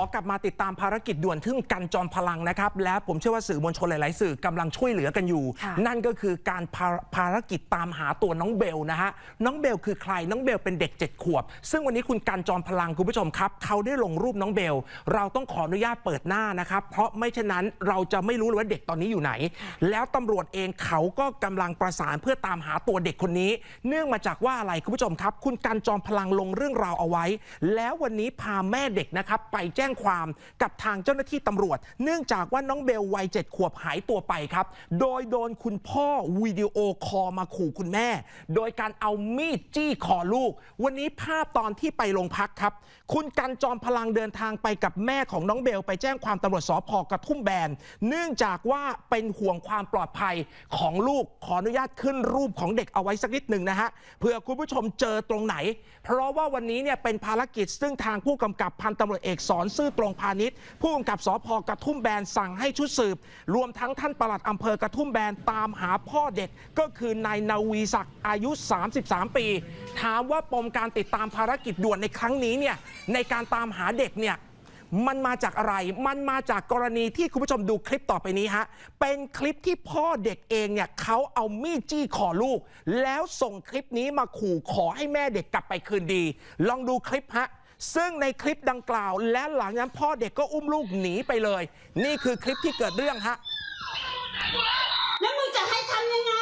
อกลับมาติดตามภารกิจด่วนทึ่งกันจอมพลังนะครับ และผมเชื่อว่าสื่อมวลชนหลาย ๆ สื่อกำลังช่วยเหลือกันอยู่ค่ะนั่นก็คือการภาภารกิจตามหาตัวน้องเบลนะฮะน้องเบลคือใครน้องเบลเป็นเด็ก 7 ขวบ ซึ่งวันนี้คุณกันจอมพลังคุณผู้ชมครับ เขาได้ลงรูปน้องเบล เราต้องขออนุญาตเปิดหน้านะครับ เพราะไม่เช่นนั้นเราจะไม่รู้เลยว่าเด็กตอนนี้อยู่ไหน แล้วตำรวจเองเขาก็กำลังประสานเพื่อตามหาตัวเด็กคนนี้ เนื่องมาจากว่าอะไรคุณผู้ชมครับ คุณกันจอมพลังลงเรื่องราวเอาไว้ แล้ววันนี้พาแม่เด็กนะครับไปแจ้งงความกับทางเจ้าหน้าที่ตำรวจ เนื่องจากว่าน้องเบลวัยเจ็ดขวบหายตัวไปครับ โดยโดนคุณพ่อวิดีโอคอลมาขู่คุณแม่ โดยการเอามีดจี้คอลูก วันนี้ภาพตอนที่ไปโรงพักครับ คุณกันจอมพลังเดินทางไปกับแม่ของน้องเบล ไปแจ้งความตำรวจสพกระทุ่มแบน เนื่องจากว่าเป็นห่วงความปลอดภัยของลูกขออนุญาตขึ้นรูปของเด็กเอาไว้สักนิดหนึ่งนะฮะเผื่อคุณผู้ชมเจอตรงไหน เพราะว่าวันนี้เนี่ยเป็นภารกิจซึ่งทางผู้กำกับพันตำรวจเอกสอนซื่อตรงพาณิชย์ผู้กำกับสพกระทุ่มแบนสั่งให้ชุดสืบ รวมทั้งท่านปลัดอำเภอกระทุ่มแบนตามหาพ่อเด็กก็คือนายนาวีศักดิ์อายุ 33 ปี ถามว่าปมการติดตามภารกิจด่วนในครั้งนี้เนี่ยในการตามหาเด็กเนี่ยมันมาจากอะไร มันมาจากกรณีที่คุณผู้ชมดูคลิปต่อไปนี้ฮะ เป็นคลิปที่พ่อเด็กเองเนี่ยเขาเอามีดจี้คอลูก แล้วส่งคลิปนี้มาขู่ขอให้แม่เด็กกลับไปคืนดี ลองดูคลิปฮะ ซึ่งในคลิปดังกล่าว และหลังนั้นพ่อเด็กก็อุ้มลูกหนีไปเลย นี่คือคลิปที่เกิดเรื่องฮะแล้วมึงจะให้ทำยังไง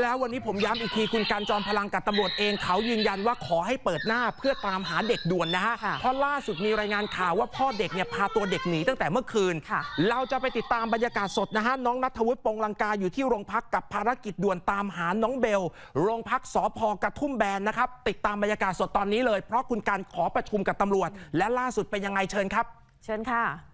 แล้ววันนี้ผมย้ำอีกทีคุณการจอมพลังกับตำรวจเอง เขายืนยันว่าขอให้เปิดหน้าเพื่อตามหาเด็กด่วนนะฮะค่ะเพราะล่าสุดมีรายงานข่าวว่าพ่อเด็กเนี่ยพาตัวเด็กหนีตั้งแต่เมื่อคืน ค่ะ เราจะไปติดตามบรรยากาศสดนะฮะน้องนัทวุฒิปงลังกาอยู่ที่โรงพักกับภารกิจด่วนตามหาน้องเบล โรงพักสพกระทุ่มแบนนะครับ ติดตามบรรยากาศสดตอนนี้เลย เพราะคุณการขอประชุมกับตำรวจ และล่าสุดเป็นยังไงเชิญครับ เชิญค่ะ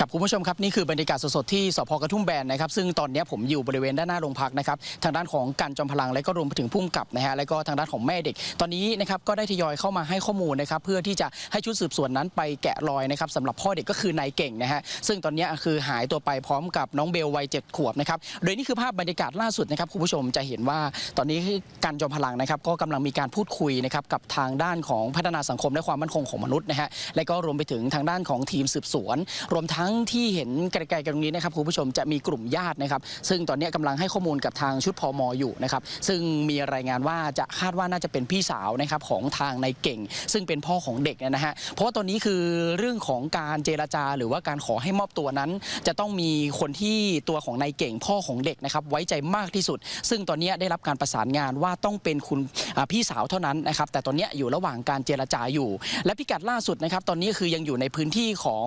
ครับคุณผู้ชมครับนี่คือบรรยากาศสดๆที่สพกระทุ่มแบนนะครับซึ่งตอนนี้ผมอยู่บริเวณด้านหน้าโรงพักนะครับทางด้านของการจอมพลังและก็รวมไปถึงพุ่มกับนะฮะและก็ทางด้านของแม่เด็ก ตอนนี้นะครับก็ได้ทยอยเข้ามาให้ข้อมูลนะครับเพื่อที่จะให้ชุดสืบสวนนั้นไปแกะรอยนะครับสำหรับพ่อเด็กก็คือนายเก่งนะฮะซึ่งตอนนี้คือหายตัวไปพร้อมกับน้องเบลวัยเจ็ดขวบนะครับโดยนี่คือภาพบรรยากาศล่าสุดนะครับคุณผู้ชมจะเห็นว่าตอนนี้การจอมพลังนะครับก็กำลังมีการพูดคุยนะครับกับทางด้านของพัฒนาสังคมและความมั่นคงของมนุษย์นะฮะและก็รวมไปถึงทางด้านของทีมสืบสวน รวมทั้งที่เห็นไกลๆกันตรงนี้นะครับคุณผู้ชมจะมีกลุ่มญาตินะครับ ซึ่งตอนนี้กำลังให้ข้อมูลกับทางชุดพมอยู่นะครับ ซึ่งมีรายงานว่าจะคาดว่าน่าจะเป็นพี่สาวนะครับของทางนายเก่ง ซึ่งเป็นพ่อของเด็กนะฮะเพราะว่าตอนนี้คือเรื่องของการเจรจาหรือว่าการขอให้มอบตัวนั้น จะต้องมีคนที่ตัวของนายเก่งพ่อของเด็กนะครับไว้ใจมากที่สุด ซึ่งตอนนี้ได้รับการประสานงานว่าต้องเป็นคุณพี่สาวเท่านั้นนะครับแต่ตอนนี้อยู่ระหว่างการเจรจาอยู่ และพิกัดล่าสุดนะครับตอนนี้คือยังอยู่ในพื้นที่ของ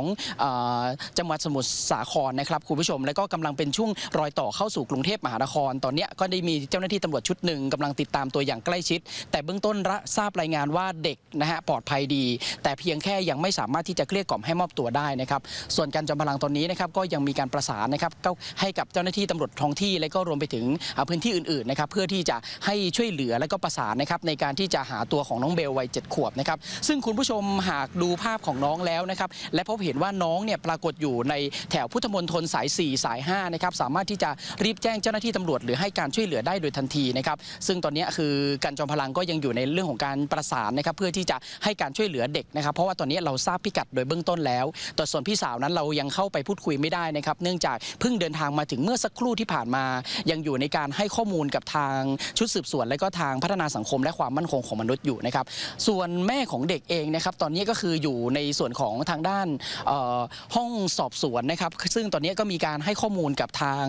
จังหวัดสมุทรสาครนะครับคุณผู้ชม และก็กำลังเป็นช่วงรอยต่อเข้าสู่กรุงเทพมหานคร ตอนนี้ก็ได้มีเจ้าหน้าที่ตำรวจชุดหนึ่งกำลังติดตามตัวอย่างใกล้ชิด แต่เบื้องต้นระทราบรายงานว่าเด็กนะฮะปลอดภัยดี แต่เพียงแค่ยังไม่สามารถที่จะเกลี้ยกล่อมให้มอบตัวได้นะครับส่วนการจอมพลังตอนนี้นะครับก็ยังมีการประสานนะครับก็ให้กับเจ้าหน้าที่ตำรวจท้องที่และก็รวมไปถึงพื้นที่อื่นๆนะครับเพื่อที่จะให้ช่วยเหลือและก็ประสานนะครับในการที่จะหาตัวของน้องเบลวัยเจ็ดขวบนะครับซึ่งคุณผู้ชมหากดูภาพของน้องแล้วนะครับและพบเห็นว่าน้องเนี่ยปรากฏอยู่ในแถวพุทธมณฑลสาย 4 สาย5นะครับสามารถที่จะรีบแจ้งเจ้าหน้าที่ตำรวจหรือให้การช่วยเหลือได้โดยทันทีนะครับซึ่งตอนนี้คือการจอมพลังก็ยังอยู่ในเรื่องของการประสานนะครับเพื่อที่จะให้การช่วยเหลือเด็กนะครับ เพราะว่าตอนนี้เราทราบพิกัดโดยเบื้องต้นแล้วแต่ส่วนพี่สาวนั้นเรายังเข้าไปพูดคุยไม่ได้นะครับ เนื่องจากเพิ่งเดินทางมาถึงเมื่อสักครู่ที่ผ่านมา ยังอยู่ในการให้ข้อมูลกับทางชุดสืบสวน และก็ทางพัฒนาสังคมและความมั่นคงของมนุษย์อยู่นะครับ ส่วนแม่ของเด็กเองนะครับ ตอนนี้ก็คืออยู่ในส่วนของทางด้านห้องสอบสวนนะครับ ซึ่งตอนนี้ก็มีการให้ข้อมูลกับทาง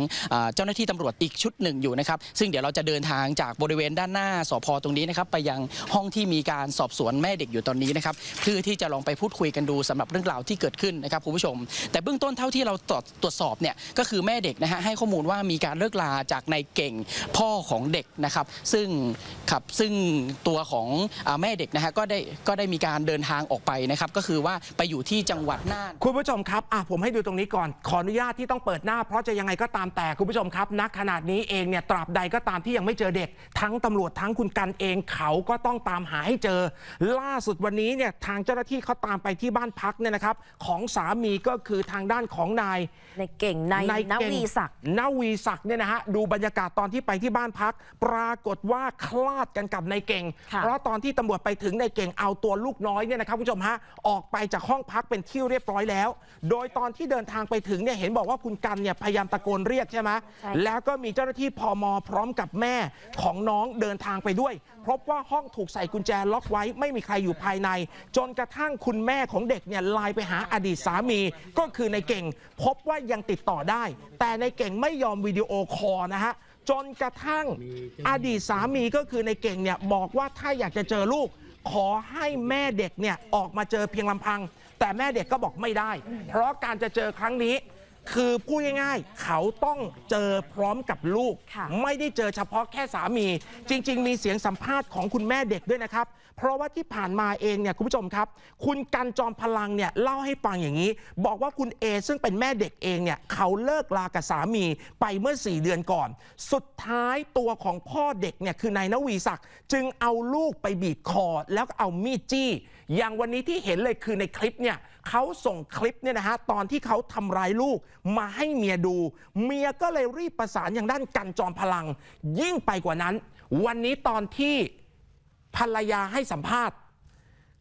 เจ้าหน้าที่ตำรวจอีกชุดหนึ่งอยู่นะครับ ซึ่งเดี๋ยวเราจะเดินทางจากบริเวณด้านหน้าสพตรงนี้นะครับไปยังห้องที่มีการสอบสวนแม่เด็กอยู่ตอนนี้นะครับเพื่อที่จะลองไปพูดคุยกันดูสำหรับเรื่องราวที่เกิดขึ้นนะครับคุณผู้ชม แต่เบื้องต้นเท่าที่เราตรวจสอบเนี่ยก็คือแม่เด็กนะฮะให้ข้อมูลว่ามีการเลิกลาจากนายเก่งพ่อของเด็กนะครับ ซึ่งครับซึ่งตัวของอแม่เด็กนะฮะก็ได้ก็ได้มีการเดินทางออกไปนะครับก็คือว่าไปอยู่ที่จังหวัดน่านคุณผู้ชมครับอะผมให้ดูตรงนี้ก่อน ขออนุญาตที่ต้องเปิดหน้า เพราะจะยังไงก็ตามแต่คุณผู้ชมครับณขนาดนี้เองเนี่ยตราบใดก็ตามที่ยังไม่เจอเด็ก ทั้งตำรวจทั้งคุณกันเองเขาก็ต้องตามหาให้เจอ ล่าสุดวันนี้เนี่ยทางเจ้าหน้าที่เขาตามไปที่บ้านพักเนี่ยนะครับ ของสามีก็คือทางด้านของนายในเก่งในนายนเก่งวีศักดิ์นวีศักดิ์เนี่ยนะฮะดูบรรยากาศตอนที่ไปที่บ้านพัก ปรากฏว่าคลาดกันกับนายเก่งค่ะเพราะตอนที่ตำรวจไปถึงนายเก่งเอาตัวลูกน้อยเนี่ยนะครับคุณผู้ชมฮะออกไปจากห้องพักเป็นที่เรียบร้อยแล้ว โดยตอนที่เดินทางไปถึงเนี่ยเห็นบอกว่าคุณกันเนี่ยพยายามตะโกนเรียกใช่ไหมใช่แล้วก็มีเจ้าหน้าที่พมพร้อมกับแม่ของน้องเดินทางไปด้วยพบว่าห้องถูกใส่กุญแจล็อกไว้ไม่มีใครอยู่ภายใน จนกระทั่งคุณแม่ของเด็กเนี่ยไลน์ไปหาอดีตสามี ก็คือในเก่ง พบว่ายังติดต่อได้ แต่ในเก่งไม่ยอมวิดีโอคอลนะฮะจนกระทั่งอดีตสามีก็คือในเก่งเนี่ยบอกว่าถ้าอยากจะเจอลูก ขอให้แม่เด็กเนี่ยออกมาเจอเพียงลำพัง แต่แม่เด็กก็บอกไม่ได้ เพราะการจะเจอครั้งนี้ คือพูดง่ายๆ เขาต้องเจอพร้อมกับลูก ค่ะ ไม่ได้เจอเฉพาะแค่สามี จริง ๆ มีเสียงสัมภาษณ์ของคุณแม่เด็กด้วยนะครับ เพราะว่าที่ผ่านมาเองเนี่ยคุณผู้ชมครับ คุณกันจอมพลังเนี่ยเล่าให้ฟังอย่างนี้ บอกว่าคุณเอซึ่งเป็นแม่เด็กเองเนี่ยเขาเลิกลากับสามีไปเมื่อ 4 เดือนก่อน สุดท้ายตัวของพ่อเด็กเนี่ยคือนายนวีศักดิ์จึงเอาลูกไปบีบคอ แล้วก็เอามีดจี้ อย่างวันนี้ที่เห็นเลยคือในคลิปเนี่ยเขาส่งคลิปเนี่ยนะฮะตอนที่เขาทำร้ายลูกมาให้เมียดู เมียก็เลยรีบประสานอย่างด้านกันจอมพลัง ยิ่งไปกว่านั้น วันนี้ตอนที่ภรรยาให้สัมภาษณ์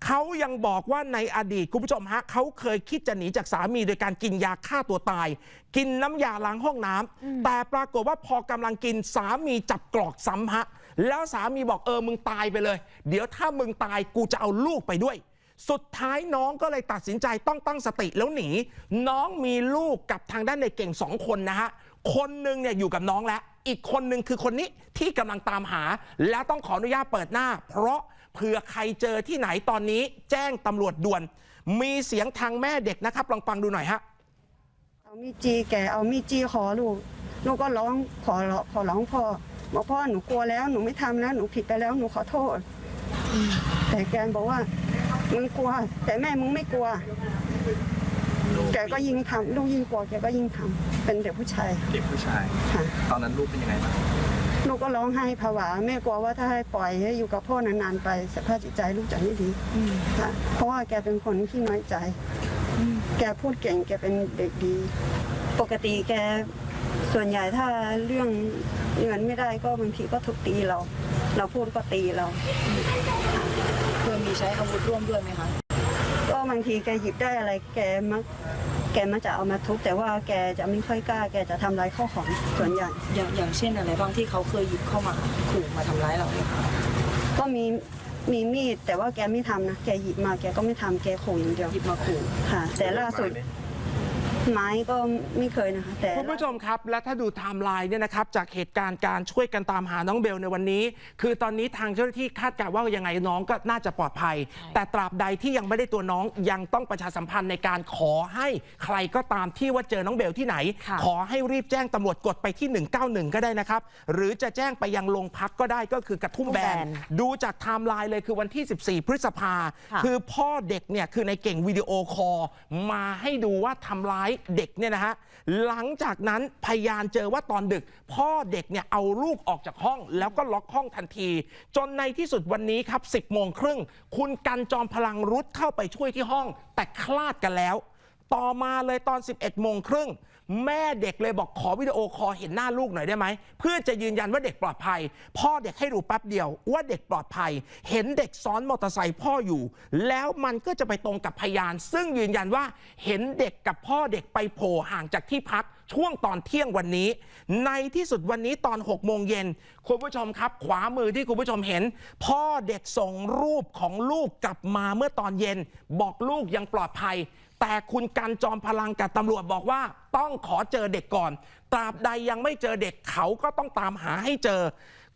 เขายังบอกว่าในอดีตคุณผู้ชมฮะเขาเคยคิดจะหนีจากสามีโดยการกินยาฆ่าตัวตาย กินน้ำยาล้างห้องน้ำแต่ปรากฏว่าพอกำลังกินสามีจับกรอกซ้ำฮะ แล้วสามีบอกเออมึงตายไปเลย เดี๋ยวถ้ามึงตายกูจะเอาลูกไปด้วย สุดท้ายน้องก็เลยตัดสินใจต้องตั้งสติแล้วหนี น้องมีลูกกับทางด้านในเก่งสองคนนะฮะ คนหนึ่งเนี่ยอยู่กับน้องแล้ว อีกคนหนึ่งคือคนนี้ที่กำลังตามหา แล้วต้องขออนุญาตเปิดหน้า เพราะเผื่อใครเจอที่ไหนตอนนี้แจ้งตำรวจด่วน มีเสียงทางแม่เด็กนะครับลองฟังดูหน่อยฮะเอามีดจีแกเอามีดจีขอลูก ลูกก็ร้องขอร้องขอร้องพ่อ บอกพ่อหนูกลัวแล้วหนูไม่ทำแล้วหนูผิดไปแล้วหนูขอโทษแต่แกบอกว่ามึงกลัว แต่แม่มึงไม่กลัว แกก็ยิ่งทำลูกยิ่งกลัวแกก็ยิ่งทำเป็นเด็กผู้ชายเด็กผู้ชายค่ะตอนนั้นลูกเป็นยังไงบ้างลูกก็ร้องไห้ผวาแม่กลัวว่าถ้าให้ปล่อยให้อยู่กับพ่อนานๆไปสภาพจิตใจลูกจะไม่ดีค่ะเพราะว่าแกเป็นคนที่น้อยใจ แกพูดเก่งแกเป็นเด็กดี ปกติแก ส่วนใหญ่ถ้าเรื่องเงินไม่ได้ก็บางทีก็ทุบตีเรา เราพูดก็ตีเรา เคยมีใช้อาวุธร่วมด้วยไหมคะ ก็บางทีแกหยิบได้อะไร แกมักแกมักจะเอามาทุบแต่ว่าแกจะไม่ค่อยกล้า แกจะทำลายข้าวของส่วนใหญ่ อย่างอย่างเช่นอะไรบ้างที่เขาเคยหยิบเข้ามาขู่มาทำร้ายเราเนี่ยค่ะก็มีมีมีดแต่ว่าแกไม่ทำนะ แกหยิบมาแกก็ไม่ทำแกขู่อย่างเดียวหยิบมาขู่ค่ะ แต่ล่าสุดไม้ ก็ไม่เคยนะคะ แต่คุณผู้ชมครับ และถ้าดูไทม์ไลน์เนี่ยนะครับจากเหตุการณ์การช่วยกันตามหาน้องเบลในวันนี้ คือตอนนี้ทางเจ้าหน้าที่คาดการณ์ว่ายังไงน้องก็น่าจะปลอดภัย แต่ตราบใดที่ยังไม่ได้ตัวน้องยังต้องประชาสัมพันธ์ในการขอให้ใครก็ตามที่ว่าเจอน้องเบลที่ไหนค่ะขอให้รีบแจ้งตำรวจกดไปที่ 191 ก็ได้นะครับ หรือจะแจ้งไปยังโรงพักก็ได้ก็คือกระทุ่มแบนดูจากไทม์ไลน์เลยคือวันที่ 14 พฤษภาค่ะคือพ่อเด็กเนี่ยคือในเก่งวิดีโอคอลมาให้ดูว่าทำร้ายเด็กเนี่ยนะฮะหลังจากนั้นพยานเจอว่าตอนดึก พ่อเด็กเนี่ยเอาลูกออกจากห้อง แล้วก็ล็อกห้องทันที จนในที่สุดวันนี้ครับ10โมงครึ่งคุณกันจอมพลังรุดเข้าไปช่วยที่ห้อง แต่คลาดกันแล้ว ต่อมาเลยตอน 11โมงครึ่ง แม่เด็กเลยบอกขอวิดีโอคอลเห็นหน้าลูกหน่อยได้ไหมเพื่อจะยืนยันว่าเด็กปลอดภัย พ่อเด็กให้ดูแป๊บเดียว ว่าเด็กปลอดภัย เห็นเด็กซ้อนมอเตอร์ไซค์พ่ออยู่ แล้วมันก็จะไปตรงกับพยาน ซึ่งยืนยันว่าเห็นเด็กกับพ่อเด็กไปโผล่ห่างจากที่พักช่วงตอนเที่ยงวันนี้ ในที่สุดวันนี้ตอน6โมงเย็นคุณผู้ชมครับ ขวามือที่คุณผู้ชมเห็น พ่อเด็กส่งรูปของลูกกลับมาเมื่อตอนเย็น บอกลูกยังปลอดภัย แต่คุณกันจอมพลังกับตำรวจบอกว่าต้องขอเจอเด็กก่อน ตราบใดยังไม่เจอเด็กเขาก็ต้องตามหาให้เจอ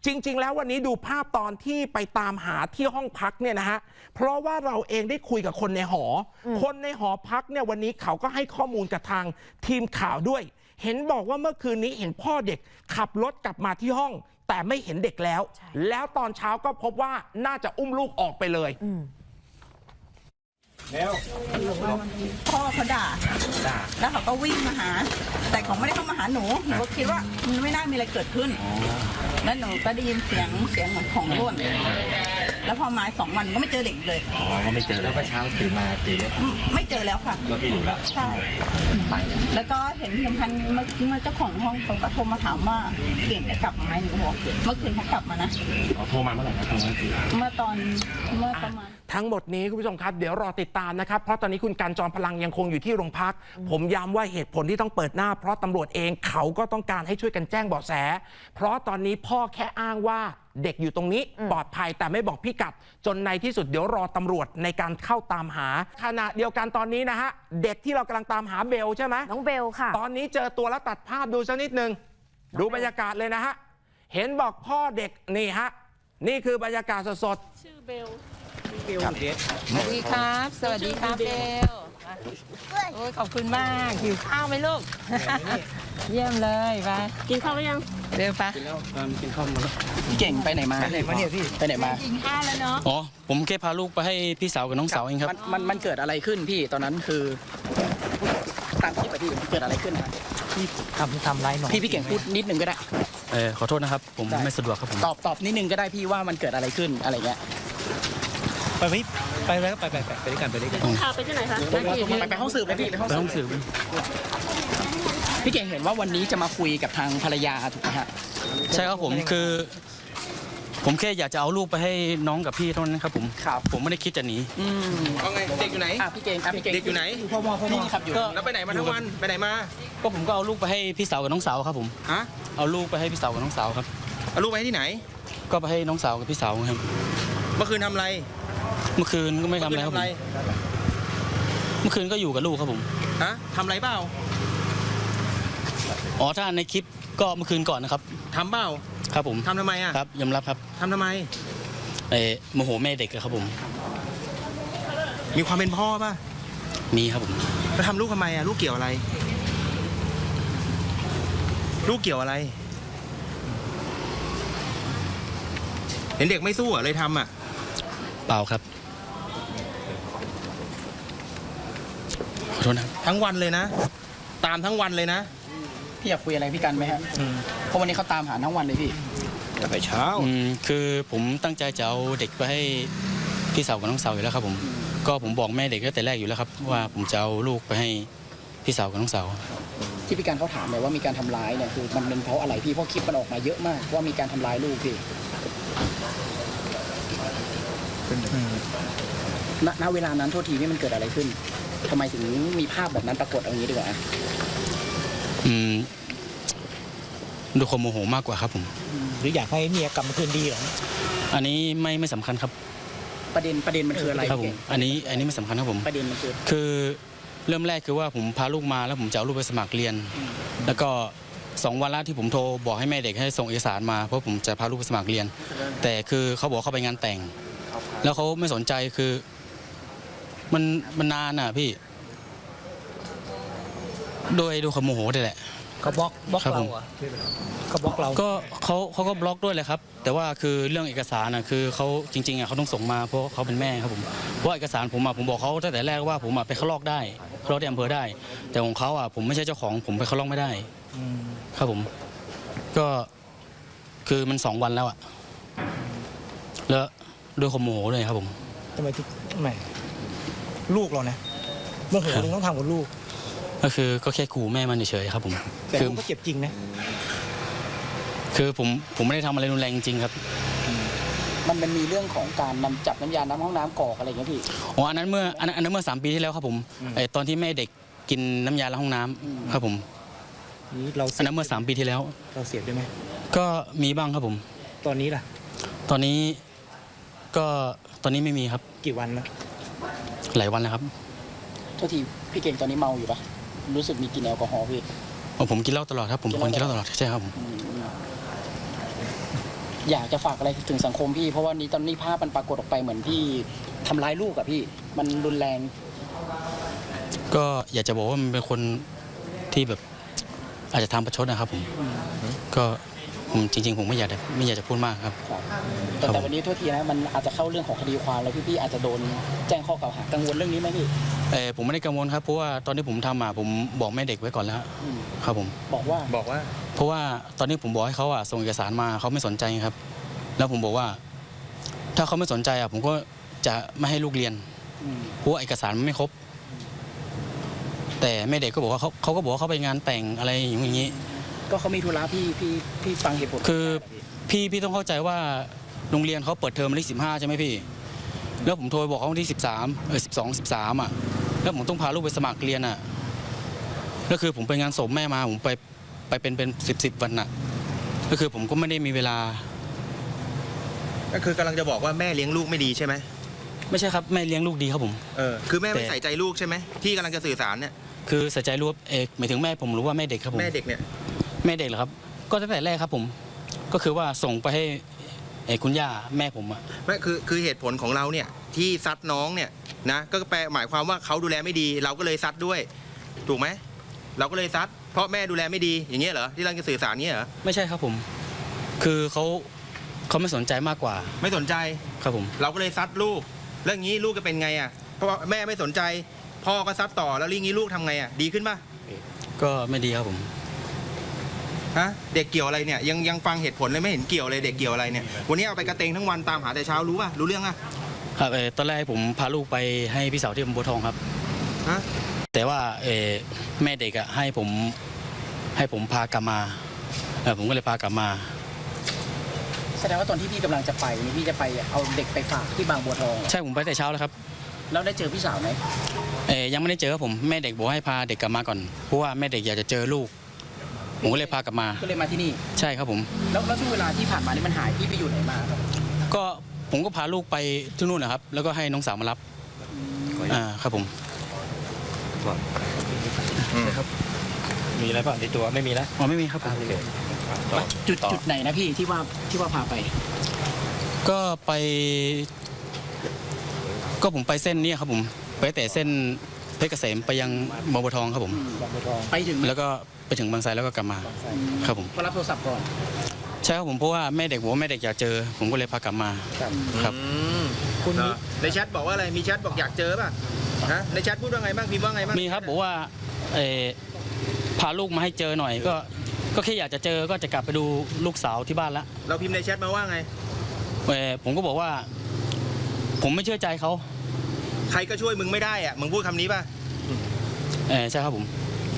จริง ๆ แล้ววันนี้ดูภาพตอนที่ไปตามหาที่ห้องพักเนี่ยนะฮะ เพราะว่าเราเองได้คุยกับคนในหออคนในหอพักเนี่ยวันนี้เขาก็ให้ข้อมูลกับทางทีมข่าวด้วย เห็นบอกว่าเมื่อคืนนี้เห็นพ่อเด็กขับรถกลับมาที่ห้อง แต่ไม่เห็นเด็กแล้ว แล้วตอนเช้าก็พบว่าน่าจะอุ้มลูกออกไปเลย พ่อเขาด่าแล้วเขาก็วิ่งมาหา แต่เขาไม่ได้เข้ามาหาหนู หนูก็คิดว่ามันไม่น่ามีอะไรเกิดขึ้น แล้วหนูก็ได้ยินเสียงเสียงเหมือนของร่วนแล้วพอมาสองวันก็ไม่เจอเด็กเลย อ๋อก็ไม่เจอแล้วก็เช้าตื่นมาตื่นแล้วอืมไม่เจอแล้วค่ะก็พี่อยู่แล้วใช่แล้วก็เห็นที่สำคัญเมื่อเมื่อเจ้าของห้องเขาก็โทรมาถามว่าเก่งจะกลับมาไหมหนูก็บอกเมื่อคืนเขากลับมานะอ๋อโทรมาเมื่อไหร่ครับโทรมากี่เมื่อตอนเมื่อประมาณ ทั้งหมดนี้คุณผู้ชมครับเดี๋ยวรอติดตามนะครับ เพราะตอนนี้คุณการจอมพลังยังคงอยู่ที่โรงพัก ผมย้ำว่าเหตุผลที่ต้องเปิดหน้า เพราะตำรวจเองเขาก็ต้องการให้ช่วยกันแจ้งเบาะแส เพราะตอนนี้พ่อแค่อ้างว่าเด็กอยู่ตรงนี้ปลอดภัยแต่ไม่บอกพี่กัด จนในที่สุดเดี๋ยวรอตำรวจในการเข้าตามหาขณะเดียวกันตอนนี้นะฮะเด็กที่เรากำลังตามหาเบลใช่ไหมน้องเบลค่ะ ตอนนี้เจอตัวแล้วตัดภาพดูสักนิดหนึ่งดูบรรยากาศเลยนะฮะเห็นบอกพ่อเด็กนี่ฮะนี่คือบรรยากาศสดๆ สวัสดีครับ สวัสดีครับเบลโอ้ยขอบคุณมากหิวข้าวไหมลูก เยี่ยมเลยไปกินข้าวหรือยังเร็วไปพี่เก่งไปไหนมาไปไหนมาเนี่ยพี่ไปไหนมากินข้าวแล้วเนาะอ๋อผมแค่พาลูกไปให้พี่สาวกับน้องสาวเองครับมันมันมันเกิดอะไรขึ้นพี่ตอนนั้นคือตามคลิปอะพี่เกิดอะไรขึ้นครับทำทำไรหน่อยพี่พี่เก่งพูดนิดนึงก็ได้เออขอโทษนะครับ ผมได้ไม่สะดวกครับผมตอบตอบนิดนึงก็ได้พี่ว่ามันเกิดอะไรขึ้นอะไรเงี้ย ไปมไปไปก็ไปไปไปไปด้วยกันไปด้วยกันไปที่ไหนคะไปไปห้องสืบไปพี่ไปห้องสืบพี่เก่งเห็นว่าวันนี้จะมาคุยกับทางภรรยาถูกไหมฮะใช่ครับผมคือ ผมแค่อยากจะเอาลูกไปให้น้องกับพี่เท่านั้นครับผมครับผมไม่ได้คิดจะหนี อืมเอาไงเด็กอยู่ไหนพี่เก่งครับพี่เกงเด็กอยู่ไหน พ่อมอพ่อมอครับอยู่แล้วไปไหนมาทั้งวันไปไหนมาก็ผมก็เอาลูกไปให้พี่สาวกับน้องสาวครับผมฮะเอาลูกไปให้พี่สาวกับน้องสาวครับ เอาลูกไปที่ไหน ก็ไปให้น้องสาวกับพี่สาวครับเมื่อคืนทำอะไร เมื่อคืนก็ไม่ทำอะไรครับเมื่อผคืนมเมื่อคืนก็อยู่กับลูกครับผมฮะทำอะไรเปล่าอ๋อถ้าในคลิปก็เมื่อคืนก่อนนะครับทำเปล่าครับผมทำทำไมอะครับยอมรับครับทำทำไมเออโมโหแม่เด็กอะครับผม มีความเป็นพ่อป่ะมีครับผมแล้วทำลูกทำไมอะลูกเกี่ยวอะไร ลูกเกี่ยวอะไร เห็นเด็กไม่สู้อะเลยทำอะ เปล่าครับ ขอ โทษนะครับทั้งวันเลยนะ ตามทั้งวันเลยนะ พี่อยากคุยอะไรพี่กันไหมฮะเพราะวันนี้เขาตามหาทั้งวันเลยพี่แต่ไปเช้าอืมคือผมตั้งใจจะเอาเด็กไปให้พี่สาวกับน้องสาวอยู่แล้วครับผม ก็ผมบอกแม่เด็กตั้งแต่แรกอยู่แล้วครับ ว่าผมจะเอาลูกไปให้พี่สาวกับน้องสาว ที่พี่การเขาถามเลยว่ามีการทำร้ายเนี่ยคือมันเป็นเพราะอะไรพี่เพราะคลิปมันออกมาเยอะมากว่ามีการทำร้ายลูกพี่ณณเวลานั้นโทษทีนี่มันเกิดอะไรขึ้น ทำไมถึงมีภาพแบบนั้นปรากฏเอาอย่างนี้ดีกว่าอืมดูความโมโหมากกว่าครับผม หรืออยากให้เมียกลับมาคืนดีเหรออันนี้ไม่ไม่สำคัญครับประเด็นประเด็นมันคืออะไรครับผมพี่เก่งอันนี้อันนี้ไม่สำคัญครับผม ประเด็นมันคือ คือเริ่มแรกคือว่าผมพาลูกมาแล้วผมจะเอาลูกไปสมัครเรียน แล้วก็สองวันแรกที่ผมโทรบอกให้แม่เด็กให้ส่งเอกสารมาเพราะผมจะพาลูกไปสมัครเรียน แต่คือเขาบอกเขาไปงานแต่ง แล้วเขาไม่สนใจคือ มันมันนานอะพี่ โดยดูความโมโหนี่แหละ เขาบล็อกบล็อกครับเราผม เหรอะเขาบล็อกเราก็เขาเขาก็บล็อกด้วยแหละครับ แต่ว่าคือเรื่องเอกสารน่ะคือเขาจริงๆอะเขาต้องส่งมาเพราะเขาเป็นแม่ครับผมเพราะเอกสารผมอะผมบอกเขาตั้งแต่แรกว่าผมอะไปเข้าลอกได้เข้าลอกที่อำเภอได้ แต่ของเขาอะผมไม่ใช่เจ้าของผมไปเข้าลอกไม่ได้ อืมครับผม ก็คือมันสองวันแล้วอะแล้วด้วยความโมโหเลยครับผมทำไมถึงทำไม ลูกเรานะเมื่อหัวลุงต้องทำกับลูก ก็คือก็แค่ขู่แม่มันเฉยๆครับผมแต่คือลูกก็เจ็บจริงนะ คือผมผมไม่ได้ทำอะไรรุนแรงจริงๆครับมันมันมีเรื่องของการนำจับน้ำยาน้ำห้องน้ำกรอกอะไรอย่างเงี้ยพี่อ๋ออันนั้นเมื่ออันนั้นอันนั้นเมื่อสามปีที่แล้วครับผมไอตอนที่แม่เด็กกินน้ำยาล้างห้องน้ำอืมครับผมนี้เราอันนั้นเมื่อ3ปีที่แล้ว เราเสียบด้วยไหมก็มีบ้างครับผม ตอนนี้ล่ะ ตอนนี้ก็ตอนนี้ไม่มีครับ กี่วันแล้ว หลายวันแล้วครับโทษทีพี่เก่งตอนนี้เมาอยู่ปะรู้สึกมีกลินแอลกอฮอล์พี่อ๋อผมกินเหล้าตลอดครับ ผมเป็นคนกินเหล้าตลอดใช่ครับผม อยากจะฝากอะไรถึงสังคมพี่ เพราะว่านี้ตอนนี้ภาพมันปรากฏออกไปเหมือนพี่ทำร้ายลูกอะพี่ มันรุนแรง ก็อยากจะบอกว่ามันเป็นคนที่แบบ อาจจะทำประชดนะครับผม ก็ ผมจริง ๆ ผมไม่อยากจะไม่อยากจะพูดมากครับ แต่ครับแต่วันนี้โทษทีนะมันอาจจะเข้าเรื่องของคดีความแล้วพี่ๆอาจจะโดนแจ้งข้อกล่าวหากังวลเรื่องนี้ไหมพี่เออผมไม่ได้กังวลครับเพราะว่าตอนที่ผมทำอะผมบอกแม่เด็กไว้ก่อนแล้วอืมครับผม บอกว่าบอกว่า เพราะว่าตอนนี้ผมบอกให้เขาอะส่งเอกสารมาเขาไม่สนใจครับ แล้วผมบอกว่า ถ้าเขาไม่สนใจอะผมก็จะไม่ให้ลูกเรียนอืมเพราะว่าเอกสารมันไม่ครบ แต่แม่เด็กก็บอกว่าเขาเขาก็บอกว่าเขาไปงานแต่งอะไรอย่างนี้ ก็เขามีธุระพี่พี่พี่ฟังเหตุผลคือพี่พี่ต้องเข้าใจว่าโรงเรียนเขาเปิดเทอมวันที่สิบห้าใช่ไหมพี่ แล้วผมโทรไปบอกเขาวันที่สิบสามเออสิบสองสิบสามอะ แล้วผมต้องพาลูกไปสมัครเรียนอะแล้วคือผมไปงานศพแม่มาผมไปไปเป็นเป็นสิบสิบวันอะ ก็คือผมก็ไม่ได้มีเวลา ก็คือกำลังจะบอกว่าแม่เลี้ยงลูกไม่ดีใช่ไหมไม่ใช่ครับแม่เลี้ยงลูกดีครับผม เออคือแม่ไม่แต่ใส่ใจลูกใช่ไหมที่กำลังจะสื่อสารเนี่ยคือใส่ใจรู้ว่าเอกหมายถึงแม่ผมรู้ว่าแม่เด็กครับผม แม่เด็กเนี่ย แม่เด็กเหรอครับ ก็ตั้งแต่แรกครับผม ก็คือว่าส่งไปให้เอกคุณย่าแม่ผมอะไม่คือคือเหตุผลของเราเนี่ยที่ซัดน้องเนี่ยนะก็แปลหมายความว่าเขาดูแลไม่ดี เราก็เลยซัดด้วย ถูกไหมเราก็เลยซัดเพราะแม่ดูแลไม่ดีอย่างเงี้ยเหรอที่เราจะสื่อสารเงี้ยเหรอไม่ใช่ครับผม คือเขาเขาไม่สนใจมากกว่า ไม่สนใจครับผม เราก็เลยซัดลูกแล้วอย่างนี้ลูกจะเป็นไงอะเพราะว่าแม่ไม่สนใจ พ่อก็ซัดต่อแล้วอย่างนี้ลูกทำไงอะดีขึ้นป่ะก็ไม่ดีครับผม ฮะเด็กเกี่ยวอะไรเนี่ยยังยังฟังเหตุผลเลยไม่เห็นเกี่ยวเลยเด็กเกี่ยวอะไรเนี่ยวันนี้เอาไปกระเตงทั้งวันตามหาแต่เช้ารู้ป่ะรู้เรื่องอะครับเออตอนแรกผมพาลูกไปให้พี่สาวที่อำเภอบัวทองครับ ฮะแต่ว่าเออแม่เด็กอะให้ผมให้ผมพากลับมาเออผมก็เลยพากลับมา แสดงว่าตอนที่พี่กำลังจะไปนี่พี่จะไปเอาเด็กไปฝากที่บางบัวทองใช่ผมไปแต่เช้าแล้วครับแล้วได้เจอพี่สาวไหม เออยังไม่ได้เจอครับผมแม่เด็กบอกให้พาเด็กกลับมาก่อนเพราะว่าแม่เด็กอยากจะเจอลูก ผมก็เลยพากลับมา ก็เลยมาที่นี่ ใช่ครับผม แล้วแล้วช่วงเวลาที่ผ่านมานี่มันหายพี่ไปอยู่ไหนมาครับก็ผมก็พาลูกไปที่นู่นนะครับ แล้วก็ให้น้องสาวมารับอ่าครับผม มีอะไรบ้างในตัวไม่มีแล้วอ๋อไม่มีครับผม ต่อจุดต่อจุดไหนนะพี่ที่ว่าที่ว่าพาไป ก็ไป ก็ผมไปเส้นนี้ครับผม ไปแต่เส้น เพชรเกษมไปยังบางบัวทองครับผม ไปถึงแล้วก็ไปถึงบางไทรแล้วก็กลับมาครับผมก็รับโทรศัพท์ก่อนใช่ครับผมเพราะว่าแม่เด็กบอกว่าแม่เด็กอยากเจอ ผมก็เลยพากลับมาครับคุณในแชทบอกว่าอะไรมีแชทบอกอยากเจอป่ะฮะในแชทพูดว่าไงบ้างพิมพ์ว่าไงบ้างมีครับบอกว่าเอ่อพาลูกมาให้เจอหน่อยก็ก็แค่อยากจะเจอก็จะกลับไปดูลูกสาวที่บ้านละเราพิมพ์ในแชทมาว่าไงเอ่อผมก็บอกว่า ผมไม่เชื่อใจเขาใค รก็ช่วยมึงไม่ได้อะมึงพูดคำนี้ป่ะเออใช่ครับผม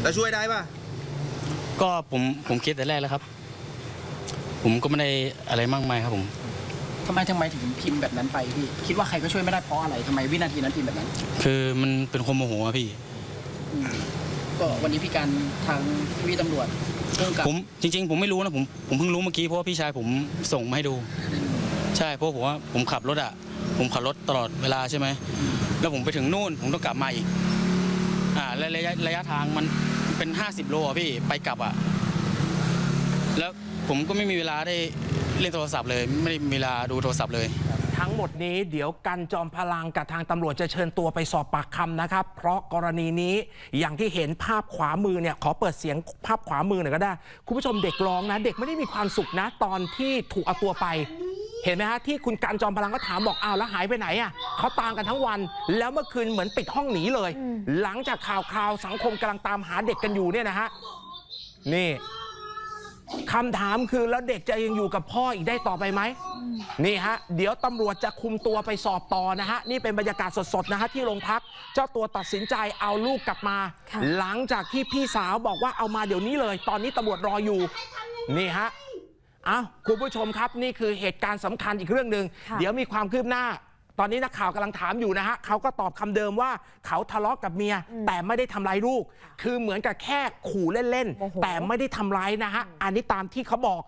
แล้วช่วยได้ป่ะก็ผมผมคิดแต่แรกแล้วครับ ผมก็ไม่ได้อะไรมากมายครับผม ทำไมทำไมถึงพิมพ์แบบนั้นไปพี่ คิดว่าใครก็ช่วยไม่ได้เพราะอะไรทำไมวินาทีนั้นพิมพ์แบบนั้น คือมันเป็นความโมโหอะพี่ ก็วันนี้พี่การทางพี่ตำรวจเรื่องกับผมจริง ๆ ผมไม่รู้นะผมผมเพิ่งรู้เมื่อกี้เพราะว่าพี่ชายผมส่งมาให้ดู ใช่เพราะผมว่าผมขับรถอะ ผมขับรถตลอดเวลาใช่ไหมแล้วผมไปถึงนู่นผมต้องกลับมาอีกอ่าและระยะระยะทางมันเป็น 50 โลอะพี่ไปกลับอะแล้วผมก็ไม่มีเวลาได้เล่นโทรศัพท์เลย ไม่ได้มีเวลาดูโทรศัพท์เลย ทั้งหมดนี้เดี๋ยวกันจอมพลังกับทางตำรวจจะเชิญตัวไปสอบปากคำนะครับ เพราะกรณีนี้อย่างที่เห็นภาพขวามือเนี่ยขอเปิดเสียงภาพขวามือหน่อยก็ได้ คุณผู้ชมเด็กร้องนะ เด็กไม่ได้มีความสุขนะตอนที่ถูกเอาตัวไป เห็นไหมฮะที่คุณการจอมพลังก็ถามบอกอ้าวแล้วหายไปไหนอะเขาตามกันทั้งวัน แล้วเมื่อคืนเหมือนปิดห้องหนีเลย หลังจากข่าวคราวสังคมกำลังตามหาเด็กกันอยู่เนี่ยนะฮะนี่คำถามคือแล้วเด็กจะยังอยู่กับพ่ออีกได้ต่อไปไหมนี่ฮะ เดี๋ยวตำรวจจะคุมตัวไปสอบต่อนะฮะ นี่เป็นบรรยากาศสดๆนะฮะที่โรงพัก เจ้าตัวตัดสินใจเอาลูกกลับมาค่ะหลังจากที่พี่สาวบอกว่าเอามาเดี๋ยวนี้เลย ตอนนี้ตำรวจรออยู่ นี่ฮะ อ้าวคุณผู้ชมครับนี่คือเหตุการณ์สำคัญอีกเรื่องหนึ่งค่ะ เดี๋ยวมีความคืบหน้า ตอนนี้นักข่าวกำลังถามอยู่นะฮะเขาก็ตอบคำเดิมว่าเขาทะเลาะกับเมีย แต่ไม่ได้ทำร้ายลูก คือเหมือนกับแค่ขู่เล่นโมโห ๆแต่ไม่ได้ทำร้ายนะฮะอันนี้ตามที่เขาบอก